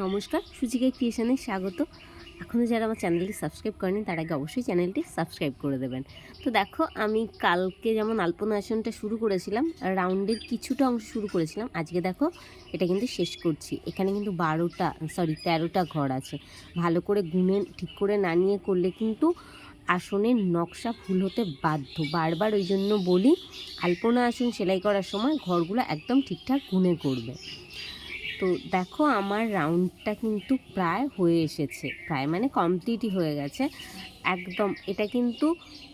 নমস্কার সুচিকা ক্রিয়েশনে স্বাগত। এখনও যারা আমার চ্যানেলটি সাবস্ক্রাইব করেনি, তার আগে অবশ্যই চ্যানেলটি সাবস্ক্রাইব করে দেবেন। তো দেখো, আমি কালকে যেমন আলপনা আসনটা শুরু করেছিলাম, রাউন্ডের কিছুটা অংশ শুরু করেছিলাম, আজকে দেখো এটা কিন্তু শেষ করছি। এখানে কিন্তু বারোটা, সরি, তেরোটা ঘর আছে। ভালো করে গুনে, ঠিক করে না নিয়ে করলে কিন্তু আসনের নকশা ভুল হতে বাধ্য। বারবার ওই জন্য বলি, আলপনা আসন সেলাই করার সময় ঘরগুলো একদম ঠিকঠাক গুনে করবে। তো দেখো আমার রাউন্ডটা কিন্তু প্রায় হয়ে এসেছে, প্রায় মানে কমপ্লিটই হয়ে গেছে। একদম, এটা কিন্তু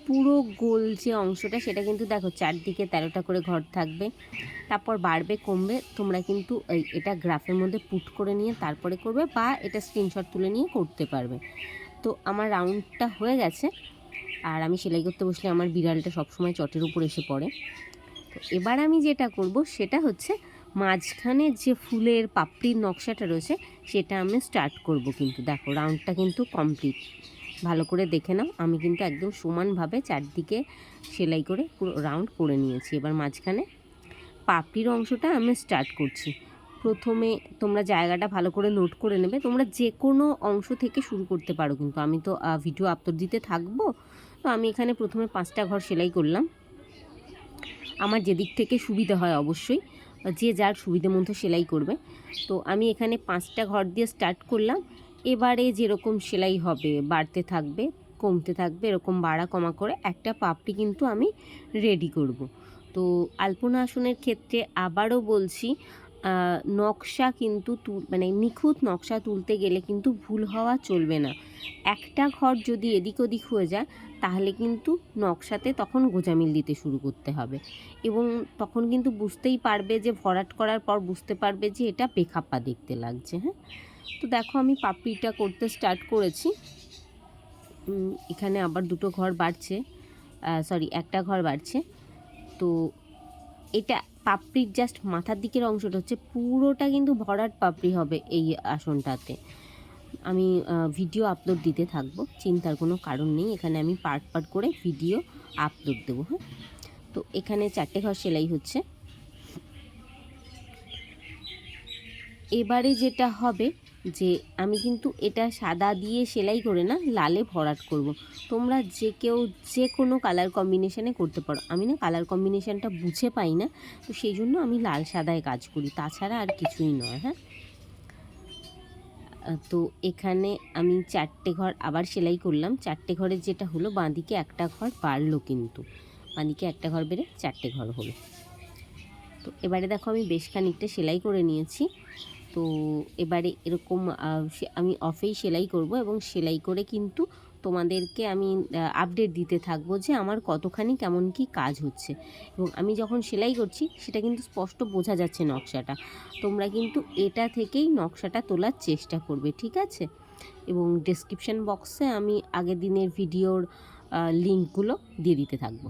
পুরো গোল যে অংশটা, সেটা কিন্তু দেখো চারদিকে তেরোটা করে ঘর থাকবে, তারপর বাড়বে, কমবে, তোমরা কিন্তু এটা গ্রাফের মধ্যে পুট করে নিয়ে তারপরে করবে বা এটা স্ক্রিনশট তুলে নিয়ে করতে পারবে। তো আমার রাউন্ডটা হয়ে গেছে, আর আমি সেলাই করতে বসলে আমার বিড়ালটা সবসময় চটের উপর এসে পড়ে। তো এবার আমি যেটা করব, সেটা হচ্ছে মাঝখানে যে ফুলের পাপড়ির নকশাটা রয়েছে, সেটা আমি স্টার্ট করব কিন্তু। দেখো রাউন্ডটা কিন্তু কমপ্লিট ভালো করে দেখে নাও। আমি কিন্তু একদম সমানভাবে চারদিকে সেলাই করে পুরো রাউন্ড করে নিয়েছি। এবার মাঝখানে পাপড়ির অংশটা আমি স্টার্ট করছি। প্রথমে তোমরা জায়গাটা ভালো করে নোট করে নেবে। তোমরা যে কোনো অংশ থেকে শুরু করতে পারো কিন্তু। আমি তো ভিডিও আপলোড দিতে থাকব। তো আমি এখানে প্রথমে পাঁচটা ঘর সেলাই করলাম। আমার যেদিক থেকে সুবিধা হয় অবশ্যই। যে যার সুবিধে মতো সেলাই করবে। তো আমি এখানে পাঁচটা ঘর দিয়ে স্টার্ট করলাম। এবারে যেরকম সেলাই হবে, বাড়তে থাকবে, কমতে থাকবে, এরকম বাড়া কমা করে একটা পাপড়ি কিন্তু আমি রেডি করব। তো আলপনা আসনের ক্ষেত্রে আবারও বলছি নকশা কিন্তু মানে নিখুঁত নকশা তুলতে গেলে কিন্তু ভুল হওয়া চলবে না। একটা ঘর যদি এদিক ওদিক হয়ে যায়, তাহলে কিন্তু নকশাতে তখন গোজামিল দিতে শুরু করতে হবে। এবং তখন কিন্তু বুঝতেই পারবে যে, ভরাট করার পর বুঝতে পারবে যে, এটা বেখাপ্পা দেখতে লাগছে হ্যাঁ? তো দেখো, আমি পাপড়িটা করতে স্টার্ট করেছি। এখানে আবার দুটো ঘর বাড়ছে। সরি একটা ঘর বাড়ছে। তো এটা পাপড়ির জাস্ট মাথার দিকের অংশটা হচ্ছে পুরোটা কিন্তু ভরাট পাপড়ি হবে এই আসনটাতে। আমি ভিডিও আপলোড দিতে থাকব, চিন্তার কোনো কারণ নেই, এখানে আমি পার্ট পার্ট করে ভিডিও আপলোড দেবো হ্যাঁ? তো এখানে চারটে ঘর সেলাই হচ্ছে। এবারে যেটা হবে যে আমি কিন্তু এটা সাদা দিয়ে সেলাই করে না, লালে ভরাট করব। তোমরা যে কেউ যে কোনো কালার কম্বিনেশানে করতে পারো। আমি না কালার কম্বিনেশানটা বুঝে পাই না, তো সেই জন্য আমি লাল সাদায় কাজ করি। তাছাড়া আর কিছুই নয় হ্যাঁ? তো এখানে আমি চারটে ঘর আবার সেলাই করলাম। চারটে ঘরের যেটা হলো, বাঁদিকে একটা ঘর বাড়লো কিন্তু। বাঁদিকে একটা ঘর বেড়ে চারটে ঘর হলো। তো এবারে দেখো আমি বেশ খানিকটা সেলাই করে নিয়েছি। তো এবারে এরকম আমি অফেই সেলাই করব এবং সেলাই করে কিন্তু তোমাদেরকে আমি আপডেট দিতে থাকব যে আমার কতখানি কেমন কি কাজ হচ্ছে। এবং আমি যখন সেলাই করছি, সেটা কিন্তু স্পষ্ট বোঝা যাচ্ছে নকশাটা। তোমরা কিন্তু এটা থেকেই নকশাটা তোলার চেষ্টা করবে, ঠিক আছে? এবং ডেসক্রিপশান বক্সে আমি আগের দিনের ভিডিওর লিঙ্কগুলো দিয়ে দিতে থাকব।